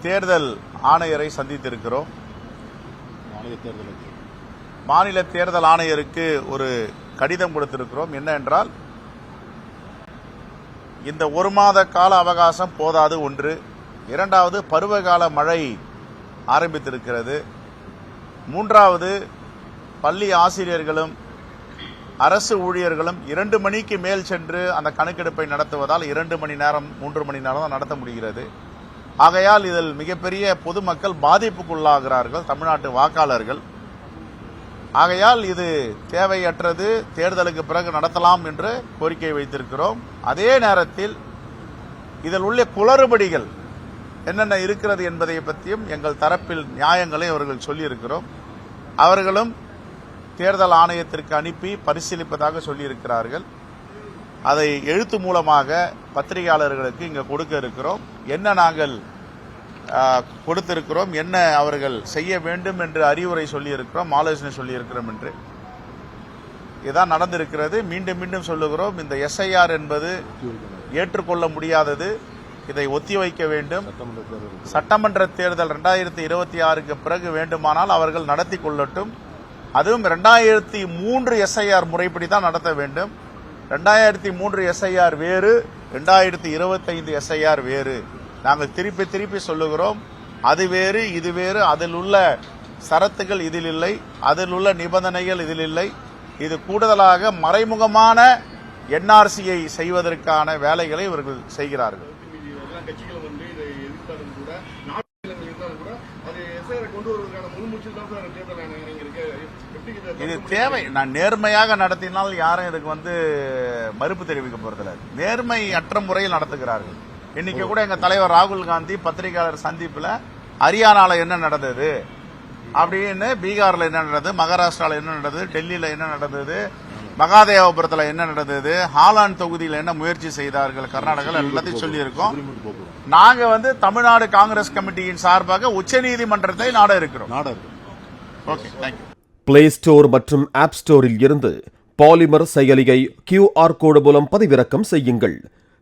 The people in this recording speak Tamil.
தேர்தல் ஆணையரை சந்தித்திருக்கிறோம். மாநில தேர்தலுக்கு மாநில தேர்தல் ஆணையருக்கு ஒரு கடிதம் கொடுத்திருக்கிறோம். என்ன என்றால் இந்த ஒரு மாத கால அவகாசம் போதாது ஒன்று. இரண்டாவது பருவகால மழை ஆரம்பித்திருக்கிறது. மூன்றாவது பள்ளி ஆசிரியர்களும் அரசு ஊழியர்களும் இரண்டு மணிக்கு மேல் சென்று அந்த கணக்கெடுப்பை நடத்துவதால் இரண்டு மணி நேரம் மூன்று மணி நேரம் நடத்த முடிகிறது. ஆகையால் இதில் மிகப்பெரிய பொதுமக்கள் பாதிப்புக்குள்ளாகிறார்கள் தமிழ்நாட்டு வாக்காளர்கள். ஆகையால் இது தேவையற்றது தேர்தலுக்கு பிறகு நடத்தலாம் என்று கோரிக்கை வைத்திருக்கிறோம். அதே நேரத்தில் இதில் உள்ள குளறுபடிகள் என்னென்ன இருக்கிறது என்பதை பற்றியும் எங்கள் தரப்பில் நியாயங்களை அவர்கள் சொல்லியிருக்கிறோம். அவர்களும் தேர்தல் ஆணையத்திற்கு அனுப்பி பரிசீலிப்பதாக சொல்லியிருக்கிறார்கள். அதை எழுத்து மூலமாக பத்திரிகையாளர்களுக்கு இங்கே கொடுக்க இருக்கிறோம். என்ன நாங்கள் கொடுத்திருக்கிறோம். என்ன அவர்கள் செய்ய வேண்டும் என்று அறிவுரை சொல்லியிருக்கிறோம் ஆலோசனை சொல்லியிருக்கிறோம் என்று. இதான் நடந்திருக்கிறது. மீண்டும் மீண்டும் சொல்லுகிறோம். இந்த எஸ்ஐஆர் என்பது ஏற்றுக்கொள்ள முடியாதது. இதை ஒத்திவைக்க வேண்டும். சட்டமன்ற சட்டமன்ற தேர்தல் ரெண்டாயிரத்தி இருபத்தி ஆறுக்கு பிறகு வேண்டுமானால் அவர்கள் நடத்தி கொள்ளட்டும். அதுவும் ரெண்டாயிரத்தி மூன்று எஸ்ஐஆர் முறைப்படி தான் நடத்த வேண்டும். ரெண்டாயிரத்தி மூன்று எஸ்ஐஆர் வேறு ரெண்டாயிரத்தி இருபத்தைந்து எஸ்ஐஆர் வேறு. நாங்கள் திருப்பி திருப்பி சொல்லுகிறோம் அது வேறு இது வேறு அதில் உள்ள சரத்துகள் இதில் இல்லை அதில் உள்ள நிபந்தனைகள் இதில் இல்லை. இது கூடுதலாக மறைமுகமான என்ஆர்சியை செய்வதற்கான வேலைகளை இவர்கள் செய்கிறார்கள். இது தேவை. நான் நேர்மையாக நடத்தினால் யாரும் இதுக்கு வந்து மறுப்பு தெரிவிக்க போறதில்லை. நேர்மை அற்ற முறையில் நடத்துகிறார்கள். இன்னைக்கு கூட எங்க தலைவர் ராகுல் காந்தி பத்திரிகையாளர் சந்திப்புல ஹரியானால என்ன நடந்தது அப்படின்னு பீகார்ல என்ன நடந்தது மகாராஷ்டிரால என்ன நடந்தது டெல்லியில என்ன நடந்தது மகாதேவபுரத்துல என்ன நடந்தது ஹாலாந்து தொகுதியில் என்ன முயற்சி செய்தார்கள் கர்நாடகாவில் எல்லாத்தையும் சொல்லியிருக்கோம். நாங்க வந்து தமிழ்நாடு காங்கிரஸ் கமிட்டியின் சார்பாக உச்சநீதிமன்றத்தை நாட இருக்கிறோம். Okay thank you play store மற்றும் ஆப் ஸ்டோரில் இருந்து பாலிமர் செயலியை கியூஆர் கோடு மூலம் பதிவிறக்கம் செய்யுங்கள்.